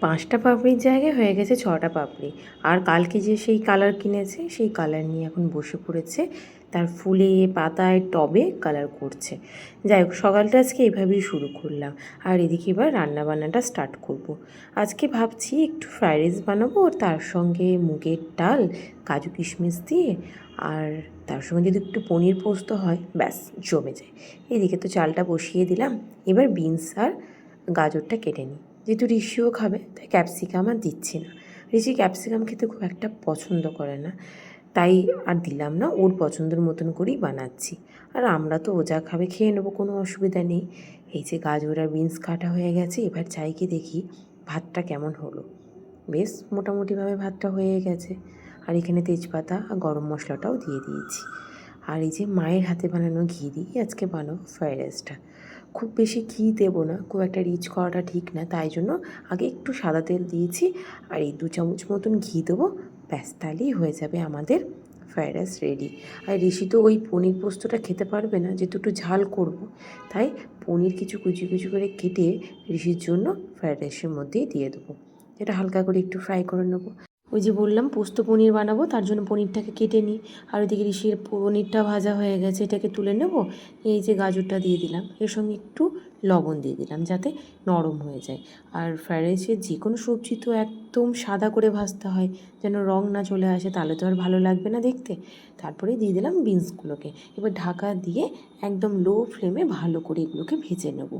পাঁচটা পাপড়ির জায়গায় হয়ে গেছে ছটা পাপড়ি। আর কালকে যে সেই কালার কিনেছে, সেই কালার নিয়ে এখন বসে পড়েছে। তার ফুলে, পাতায়, টবে কালার করছে। যাই হোক, সকালটা আজকে এভাবেই শুরু করলাম। আর এদিকে এবার রান্নাবান্নাটা স্টার্ট করব। আজকে ভাবছি একটু ফ্রাইড রাইস বানাবো তার সঙ্গে মুগের ডাল, কাজু কিশমিশ দিয়ে, আর তার সঙ্গে যদি একটু পনির পোস্ত হয়, ব্যাস, জমে যায়। এদিকে তো চালটা বসিয়ে দিলাম। এবার বিনস আর গাজরটা কেটে নিই। যেহেতু ঋষিও খাবে, তাই ক্যাপসিকাম আর দিচ্ছি না। ঋষি ক্যাপসিকাম খেতে খুব একটা পছন্দ করে না, তাই আর দিলাম না, ওর পছন্দের মতন করেই বানাচ্ছি। আর আমরা তো ও যা খাবে খেয়ে নেব, কোনো অসুবিধা নেই। এই যে গাজর আর বিনস কাটা হয়ে গেছে, এবার চাইকে দেখি ভাতটা কেমন হলো। বেশ, মোটামুটিভাবে ভাতটা হয়ে গেছে। আর এখানে তেজপাতা আর গরম মশলাটাও দিয়ে দিয়েছি। আর এই যে মায়ের হাতে বানানো ঘি দিয়ে আজকে বানাবো ফ্রাইড রাইসটা খুব বেশি ঘি দেবো না, খুব একটা রিচ করাটা ঠিক না, তাই জন্য আগে একটু সাদা তেল দিয়েছি আর এই দু চামচ মতন ঘি দেবো, ব্যাস তাহলেই হয়ে যাবে আমাদের ফ্রাইড রাইস রেডি আর ঋষি তো ওই পনির পোস্তটা খেতে পারবে না, যেহেতু একটু ঝাল করব, তাই পনির কিছু কুচি কুচি করে কেটে ঋষির জন্য ফ্রাইড রাইসের মধ্যেই দিয়ে দেবো। এটা হালকা করে একটু ফ্রাই করে নেব। ওই যে বললাম, পোস্ত পনির বানাবো, তার জন্য পনিরটাকে কেটে নিই। আর ওইদিকে ঋষির পনিরটা ভাজা হয়ে গেছে, এটাকে তুলে নেব। এই যে গাজরটা দিয়ে দিলাম। এর সঙ্গে একটু লবণ দিয়ে দিলাম যাতে নরম হয়ে যায়। আর ফ্রাইড রাইসের যে কোনো সবজি তো একদম সাদা করে ভাজতে হয়, যেন রং না চলে আসে, তাহলে তো আর ভালো লাগবে না দেখতে। তারপরে দিয়ে দিলাম বিনসগুলোকে এবার ঢাকা দিয়ে একদম লো ফ্লেমে ভালো করে এগুলোকে ভেজে নেব।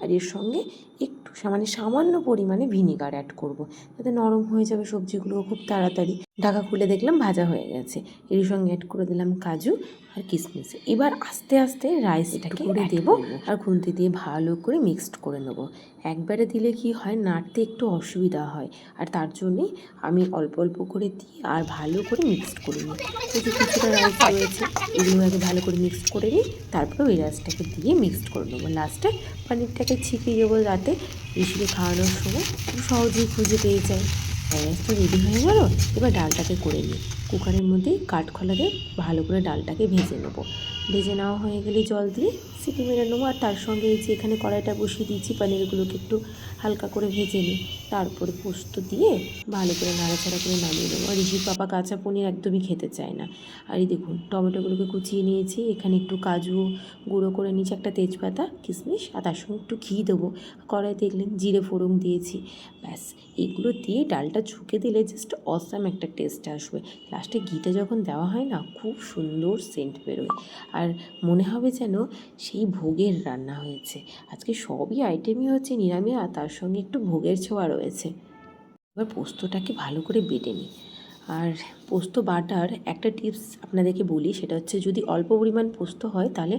আর এর সঙ্গে একটু মানে সামান্য পরিমাণে ভিনিগার অ্যাড করব, যাতে নরম হয়ে যাবে সবজিগুলো খুব তাড়াতাড়ি। ঢাকা খুলে দেখলাম ভাজা হয়ে গেছে। এর সঙ্গে অ্যাড করে দিলাম কাজু আর কিশমিশ এবার আস্তে আস্তে রাইস এটাকে করে দেবো। আর খুন্তি দিয়ে ভালো করে মিক্সড করে নেব। একবারে দিলে কি হয় নাড়তে একটু অসুবিধা হয়। আর তার জন্যে আমি অল্প অল্প করে দিই আর ভালো করে মিক্সড করে নিই এই যে কিছুটা রাইস রয়েছে এগুলো আগে ভালো করে মিক্সড করে নিই তারপরে ওই রাইসটাকে দিয়ে মিক্সড করে নেব। লাস্টে পানিরটাকে ছিপিয়ে দেবো যাতে ঋষিকে খাওয়ানোর সময় খুব সহজেই খুঁজে পেয়ে যায়। রাইস তো রেডি হয়ে গেল? এবার ডালটাকে করে নিই। কুকারের মধ্যেই কাঠখোলা দিয়ে ভালো করে ডালটাকে ভেজে নেব। ভেজে নেওয়া হয়ে গেলে জল দিয়ে সিটি মেরে নেব। আর তার সঙ্গে এই যে এখানে কড়াইটা বসিয়ে দিয়েছি, পানিরগুলোকে একটু হালকা করে ভেজে নিই। তারপরে পোস্ত দিয়ে ভালো করে নাড়াচাড়া করে নামিয়ে নেব। আর ঋষির পাপা কাঁচা পনির একদমই খেতে চায় না। আর এই দেখুন, টমেটোগুলোকে কুচিয়ে নিয়েছি। এখানে একটু কাজু গুঁড়ো করে নিয়েছি, একটা তেজপাতা, কিশমিশ, আর তার সঙ্গে একটু ঘি দেবো। কড়াই দেখলেন জিরে ফোড়ন দিয়েছি। ব্যাস, এগুলো দিয়ে ডালটা ঝুঁকে দিলে জাস্ট অসাম একটা টেস্ট আসবে। লাস্টে ঘিটা যখন দেওয়া হয় না, খুব সুন্দর সেন্ট বেরোয়। আর মনে হবে যেন সেই ভোগের রান্না হয়েছে। আজকে সবই আইটেমই হচ্ছে নিরামিষ, আর তার সঙ্গে একটু ভোগের ছোঁয়া রয়েছে। এবার পোস্তটাকে ভালো করে বেটে নিই। আর পোস্ত বাটার একটা টিপস আপনাদেরকে বলি, সেটা হচ্ছে যদি অল্প পরিমাণ পোস্ত হয়, তাহলে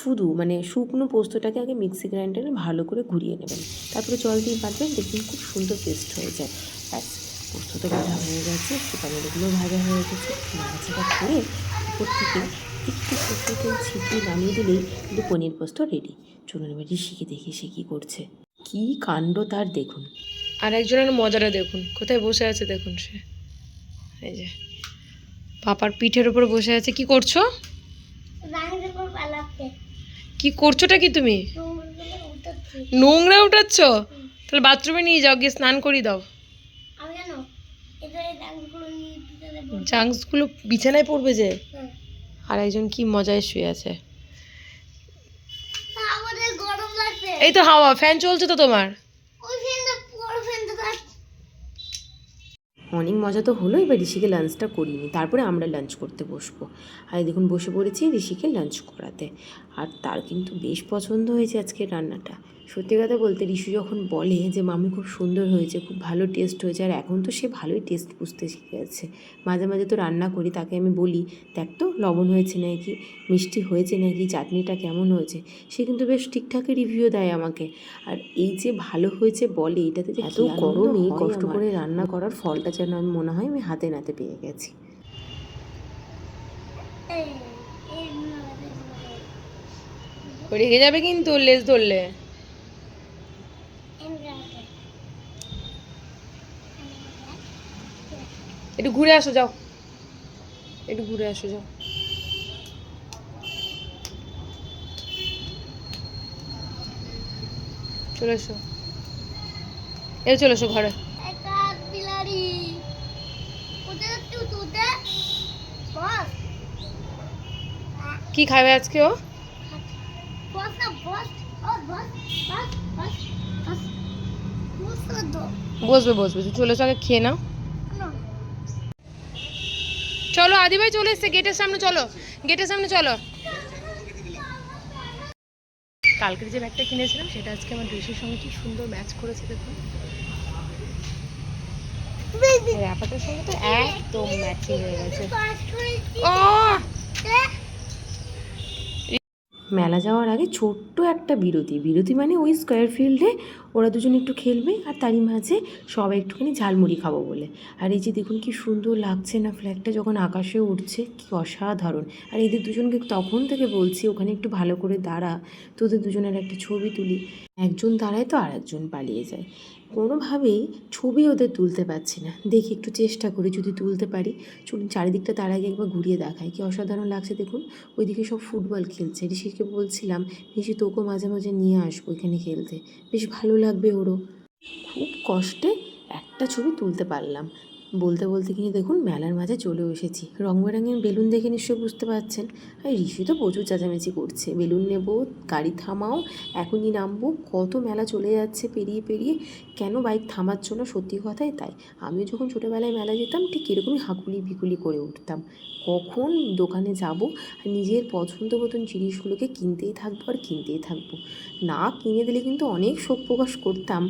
শুধু মানে শুকনো পোস্তটাকে আগে মিক্সি গ্রাইন্ডারে ভালো করে ঘুরিয়ে নেবেন। তারপরে জল দিয়ে বাটবেন, দেখবেন খুব সুন্দর পেস্ট হয়ে যায়। ব্যাস পোস্ত তো ভাজা হয়ে গেছে পনিরগুলো ভাজা হয়ে গেছে। নাড়াচাড়া করে উপর থেকে একটু সর্ষের তেল ছিটিয়ে নামিয়ে দিলেই কিন্তু পনির পোস্ত রেডি চলুন এবার ঋষিকে দেখি সে কী করছে। কী কাণ্ড তার দেখুন। আর একজনের মজাটা দেখুন কোথায় বসে আছে দেখুন সে। এই যে পাপার পিঠের উপর বসে আছে কি করছ? কি করছোটা কি তুমি? নোংরা উঠাচ্ছ? তাহলে বাথরুমে নিয়ে যাও গিয়ে স্নান করিয়ে দাও। জাঙ্কসগুলো বিছানায় পড়বে যে? হ্যাঁ। আর একজন কি মজায় শুয়ে আছে আমাদের গরম লাগছে এই তো হাওয়া ফ্যান চলছে তো তোমার? ওই ফ্যানটা বড় ফ্যানটা তার অনেক মজা তো হলো এবার ঋষিকে লাঞ্চটা করিনি তারপরে আমরা লাঞ্চ করতে বসবো। আর দেখুন বসে পড়েছি ঋষিকে লাঞ্চ করাতে। আর তার কিন্তু বেশ পছন্দ হয়েছে আজকে রান্নাটা। সত্যি কথা বলতে ঋষি যখন বলে যে মামি খুব সুন্দর হয়েছে খুব ভালো টেস্ট হয়েছে আর এখন তো সে ভালোই টেস্ট বুঝতে শিখে গেছে মাঝে মাঝে তো রান্না করি তাকে আমি বলি দেখ তো লবণ হয়েছে নাকি মিষ্টি হয়েছে নাকি চাটনিটা কেমন হয়েছে সে কিন্তু বেশ ঠিকঠাকই রিভিউ দেয় আমাকে আর এই যে ভালো হয়েছে বলে এটাতে যে এত গরম এই কষ্ট করে রান্না করার ফলটা যেন আমি মনে হয় আমি হাতে নাতে পেয়ে গেছি রেগে যাবে কিন্তু লেজ ধরলে একটু ঘুরে আসো, যাও। একটু ঘুরে আসো, যাও। চলে এসো। এর চলে এসো ঘরে। কি খাবে আজকে ও? বসবে বসবে তুই চলে আগে খেয়ে নাও। চলো, আদি ভাই চলে এসছে গেটের সামনে, চলো। গেটের সামনে চলো। কালকের যে ব্যাগটা কিনেছিলাম, সেটা আজকে আমার ড্রেসের সঙ্গে কি সুন্দর ম্যাচ করেছে দেখুন সঙ্গে তো একদম ম্যাচিং হয়ে গেছে। ও মেলা যাওয়ার আগে ছোট্ট একটা বিরতি। বিরতি মানে ওই স্কোয়ার ফিল্ডে ওরা দুজন একটু খেলবে আর তারই মাঝে সবাই একটুখানি ঝালমুড়ি খাব বলে। আর এই যে দেখুন কি সুন্দর লাগছে না ফ্ল্যাগটা যখন আকাশে উঠছে কি অসাধারণ। আর এদের দুজনকে তখন থেকে বলছি, ওখানে একটু ভালো করে দাঁড়া, তোদের দুজনের একটা ছবি তুলি। একজন দাঁড়ায় তো আর একজন পালিয়ে যায়। কোনোভাবেই ছবি ওদের তুলতে পারছি না। দেখি একটু চেষ্টা করি যদি তুলতে পারি। চলুন চারিদিকটা তার আগে একবার ঘুরিয়ে দেখায় কি অসাধারণ লাগছে দেখুন। ওইদিকে সব ফুটবল খেলছে। ঋষিকে বলছিলাম, ঋষি, তোকেও মাঝে মাঝে নিয়ে আসব এখানে খেলতে। বেশ ভালো লাগবে ওরও। খুব কষ্টে একটা ছবি তুলতে পারলাম। বলতে বলতে কিনে দেখুন মেলার মাঝে চলে এসেছি। রং বেরঙের বেলুন দেখে নিশ্চয়ই বুঝতে পারছেন। আর ঋষি তো প্রচুর চেঁচামেচি করছে। বেলুন নেব, গাড়ি থামাও, এখনই নামবো। কত মেলা চলে যাচ্ছে পেরিয়ে পেরিয়ে। কেন বাইক থামাচ্ছ না? সত্যি কথাই তাই। আমিও যখন ছোটোবেলায় মেলা যেতাম, ঠিক এরকমই হাঁকুলি বিকুলি করে উঠতাম। কখন দোকানে যাব আর নিজের পছন্দ মতন জিনিসগুলোকে কিনতেই থাকব আর কিনতেই থাকব। না কিনে দিলে কিন্তু অনেক শোক প্রকাশ করতাম।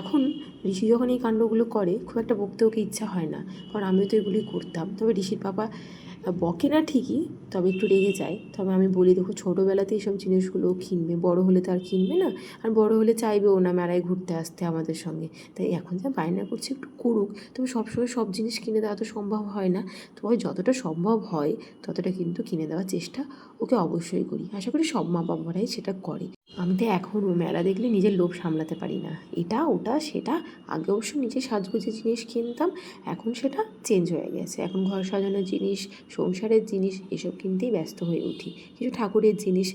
এখন ঋষি যখন এই কাণ্ডগুলো করে, খুব একটা বকতে ওকে ইচ্ছা হয় না, কারণ আমিও তো এগুলি করতাম। তবে ঋষির বাবা বকে না ঠিকই, তবে একটু রেগে যায়। তবে আমি বলি, দেখো, ছোটোবেলাতে এইসব জিনিসগুলো কিনবে, বড় হলে তো আর কিনবে না, আর বড় হলে চাইবেও না মেলায় ঘুরতে আসতে আমাদের সঙ্গে। তাই এখন যা বায়না করছে একটু করুক। তবে সবসময় সব জিনিস কিনে দেওয়া তো সম্ভব হয় না। তবে যতটা সম্ভব হয়, ততটা কিন্তু কিনে দেওয়ার চেষ্টা ওকে অবশ্যই করি। আশা করি সব মা বাবারাই সেটা করে। আমি তো এখনও মেলা দেখলে নিজের লোভ সামলাতে পারি না। এটা, ওটা, সেটা, আগে অবশ্য নিজে সাজগোজের জিনিস কিনতাম, এখন সেটা চেঞ্জ হয়ে গেছে। এখন ঘর সাজানোর জিনিস, সংসারের জিনিস, এসব কিনতেই ব্যস্ত হয়ে উঠি। কিছু ঠাকুরের জিনিস,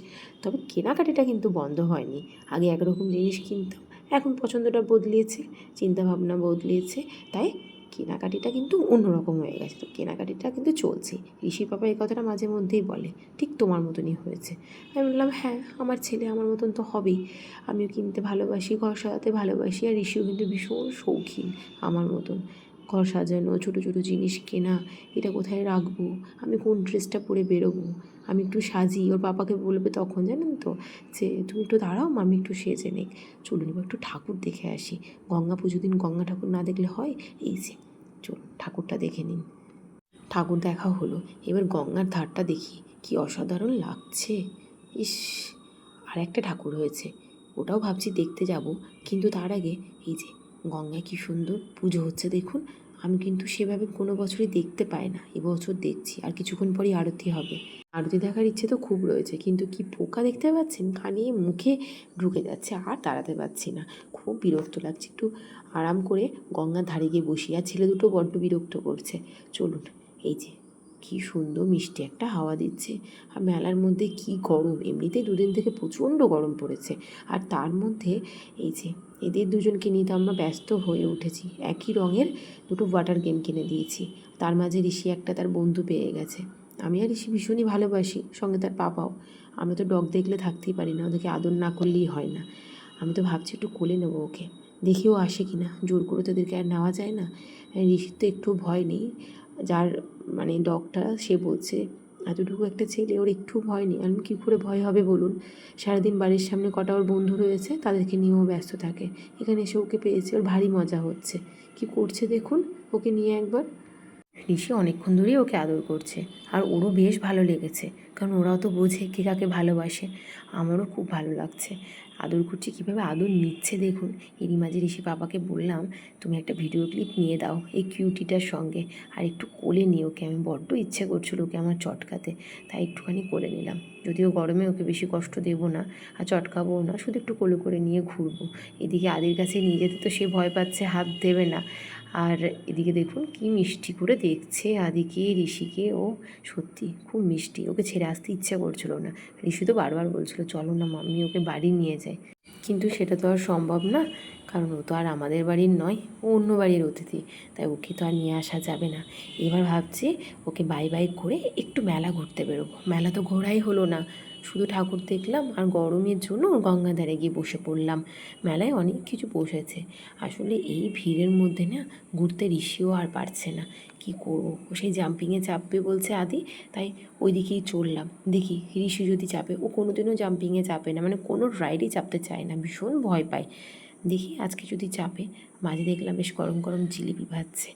তবে কেনাকাটিটা কিন্তু বন্ধ হয়নি। আগে একরকম জিনিস কিনতাম, এখন পছন্দটা বদলিয়েছে চিন্তাভাবনা বদলিয়েছে তাই কেনাকাটিটা কিন্তু অন্যরকম হয়ে গেছে। তো কেনাকাটিটা কিন্তু চলছে। ঋষি বাবা এই কথাটা মাঝে মধ্যেই বলে, ঠিক তোমার মতনই হয়েছে। আমি বললাম হ্যাঁ আমার ছেলে আমার মতন তো হবেই। আমিও কিনতে ভালোবাসি, ঘর সাজাতে ভালোবাসি, আর ঋষিও কিন্তু ভীষণ শৌখিন আমার মতন। ঘর সাজানো, ছোটো ছোটো জিনিস কেনা, এটা কোথায় রাখব? আমি কোন ড্রেসটা পরে বেরোবো? আমি একটু সাজি, ওর বাবাকে বলবে তখন, জানেন তো? যে, তুমি একটু দাঁড়াও আমি একটু সেজে নেই চলুন একটু ঠাকুর দেখে আসি। গঙ্গা পুজো দিন গঙ্গা ঠাকুর না দেখলে হয়? এই যে, চলুন, ঠাকুরটা দেখে নিন। ঠাকুর দেখা হলো। এবার গঙ্গার ধারটা দেখি। কি অসাধারণ লাগছে। ইস আর একটা ঠাকুর হয়েছে। ওটাও ভাবছি দেখতে যাব। কিন্তু তার আগে, এই যে, গঙ্গায় কি সুন্দর পুজো হচ্ছে, দেখুন। আমি কিন্তু সেভাবে কোনো বছরই দেখতে পাই না। এবছর দেখছি, আর কিছুক্ষণ পরই আরতি হবে। আরতি দেখার ইচ্ছে তো খুব রয়েছে, কিন্তু কি পোকা দেখতে পাচ্ছেন? কানে মুখে ঢুকে যাচ্ছে, আর দাঁড়াতে পারছি না। খুব বিরক্ত লাগছে, একটু আরাম করে গঙ্গার ধারে গিয়ে বসি। আর ছেলে দুটো বড্ড বিরক্ত করছে। চলুন, এই যে কি সুন্দর মিষ্টি একটা হাওয়া দিচ্ছে। আর মেলার মধ্যে কি গরম, এমনিতেই দুদিন থেকে প্রচণ্ড গরম পড়েছে। আর তার মধ্যে এই যে, এদের দুজনকে নিয়ে তো আমরা ব্যস্ত হয়ে উঠেছি। একই রঙের দুটো ওয়াটার গেম কিনে দিয়েছি। তার মাঝে ঋষি একটা তার বন্ধু পেয়ে গেছে। আমি আর ঋষি ভীষণই ভালোবাসি, সঙ্গে তার পাপাও। আমি তো ডগ দেখলে থাকতেই পারি না, ওদেরকে আদর না করলেই হয় না। আমি তো ভাবছি একটু কোলে নেব ওকে। দেখেও আসে কি না জোর করে তো ওদেরকে আর নেওয়া যায় না। ঋষির তো একটু ভয় নেই। যার মানে ডগটা সে বলছে, এতটুকু একটা ছেলে, ওর একটু ভয় নেই। আমি কী করে ভয় হবে বলুন? সারাদিন বাড়ির সামনে কটা ওর বন্ধু রয়েছে, তাদেরকে নিয়েও ব্যস্ত থাকে। এখানে এসে ওকে পেয়েছে, ওর ভারী মজা হচ্ছে। কি করছে দেখুন, ওকে নিয়ে একবার ঋষি অনেকক্ষণ ধরেই ওকে আদর করছে, আর ওরও বেশ ভালো লেগেছে, কারণ ওরাও তো বোঝে কে কাকে ভালোবাসে। আমারও খুব ভালো লাগছে। আদর করছে, কীভাবে আদর নিচ্ছে দেখুন। এরই মাঝে ঋষি বাবাকে বললাম, তুমি একটা ভিডিও ক্লিপ নিয়ে দাও এই কিউটিটার সঙ্গে, আর একটু কোলে নিয়ে ওকে। আমি বড্ড ইচ্ছে করছিল ওকে আমার চটকাতে, তাই একটুখানি কোলে নিলাম। যদিও গরমে ওকে বেশি কষ্ট দেবো না, আর চটকাবও না, শুধু একটু কোলে করে নিয়ে ঘুরবো। এদিকে আদির কাছে নিয়ে যেতে তো সে ভয় পাচ্ছে, হাত দেবে না। আর এদিকে দেখুন কি মিষ্টি করে দেখছে আদিকে, ঋষিকে। ও সত্যি খুব মিষ্টি। ওকে ছেড়ে আসতে ইচ্ছে করছিল না। ঋষি তো বারবার বলছিল, চলো না মাম্মি, ওকে বাড়ি নিয়ে যায় কিন্তু সেটা তো আর সম্ভব না, কারণ ও তো আর আমাদের বাড়ির নয়, ও অন্য বাড়ির অতিথি। তাই ওকে তো আর নিয়ে আসা যাবে না। এবার ভাবছি ওকে বাই বাই করে একটু মেলা ঘুরতে বেরোবো। মেলা তো ঘোরাই হলো না। শুধু ঠাকুর দেখলাম আর গরমের জন্য গঙ্গাধারে গিয়ে বসে পড়লাম। মেলায় অনেক কিছু বসেছে। আসলে এই ভিড়ের মধ্যে না ঘুরতে ঋষিও আর পারছে না। কি করব? সেই জাম্পিংয়ে চাপবে বলছে আদি। তাই ওই দিকেই চললাম। দেখি ঋষি যদি চাপে, ও কোনোদিনও জাম্পিংয়ে চাপে না। মানে কোনো রাইডই চাপতে চায় না। ভীষণ ভয় পায়। দেখি আজকে যদি চাপে, মাঝে দেখলাম বেশ গরম গরম জিলিপি ভাজছে।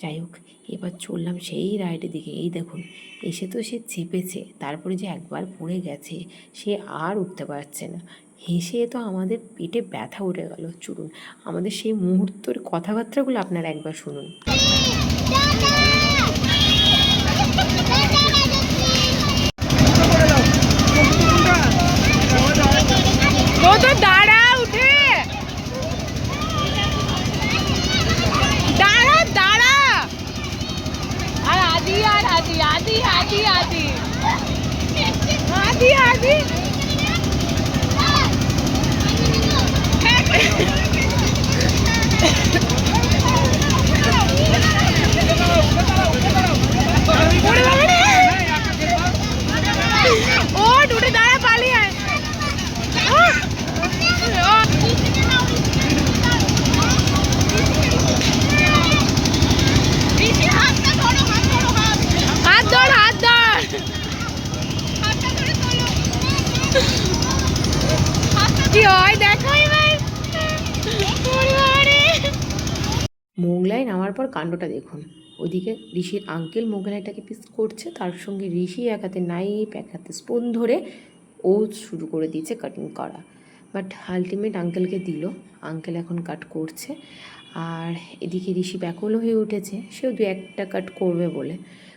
যাই হোক এবার চললাম সেই রাইডের দিকে এই দেখুন এসে তো সে চেপেছে তারপরে যে একবার পড়ে গেছে সে আর উঠতে পারছে না হেসে তো আমাদের পেটে ব্যথা উঠে গেল চলুন আমাদের সেই মুহূর্তের কথাবার্তাগুলো আপনারা একবার শুনুন দাঁড়া উঠে দাঁড়া দাঁড়া আর আদি আর আদি আদি আদি আদি আদি আদি ওরে বাবা রে! ওঠ উঠে দাঁড়া পালিয়ে আয় ওঠ! ওঠ! হাত ধর হাত ধর কি হয় দেখো এবার ওরে বাবা রে! মোগলাই নামার পর কাণ্ডটা দেখুন। ওদিকে ঋষির আঙ্কেল মোগলাইটাকে পিস করছে, তার সঙ্গে ঋষি এক হাতে নাইফ এক হাতে স্পুন ধরে ও শুরু করে দিয়েছে কাটিং করা। বাট আলটিমেট আঙ্কেলকে দিল। আঙ্কেল এখন কাট করছে। আর এদিকে ঋষি ব্যাকুল হয়ে উঠেছে। সেও দু একটা কাট করবে বলে।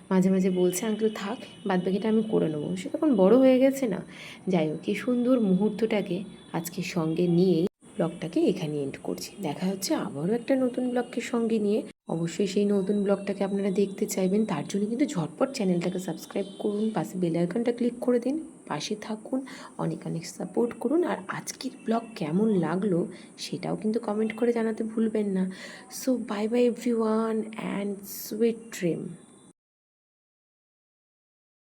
মাঝে মাঝে বলছে আঙ্কেল থাক বাদ বাকিটা আমি করে নেব। সে তখন বড় হয়ে গেছে না। যাই হোক কি সুন্দর মুহূর্তটাকে আজকে সঙ্গে নিয়েই ব্লগটাকে এখানে এন্ড করছি। দেখা হচ্ছে আবারও একটা নতুন ব্লগকে সঙ্গে নিয়ে। অবশ্যই সেই নতুন ব্লগটাকে আপনারা দেখতে চাইবেন। তার জন্য কিন্তু ঝটপট চ্যানেলটাকে সাবস্ক্রাইব করুন, পাশে বেল আইকনটা ক্লিক করে দিন, পাশে থাকুন, অনেক অনেক সাপোর্ট করুন। আর আজকের ব্লগ কেমন লাগল সেটাও কিন্তু কমেন্ট করে জানাতে ভুলবেন না। So bye bye everyone and sweet dream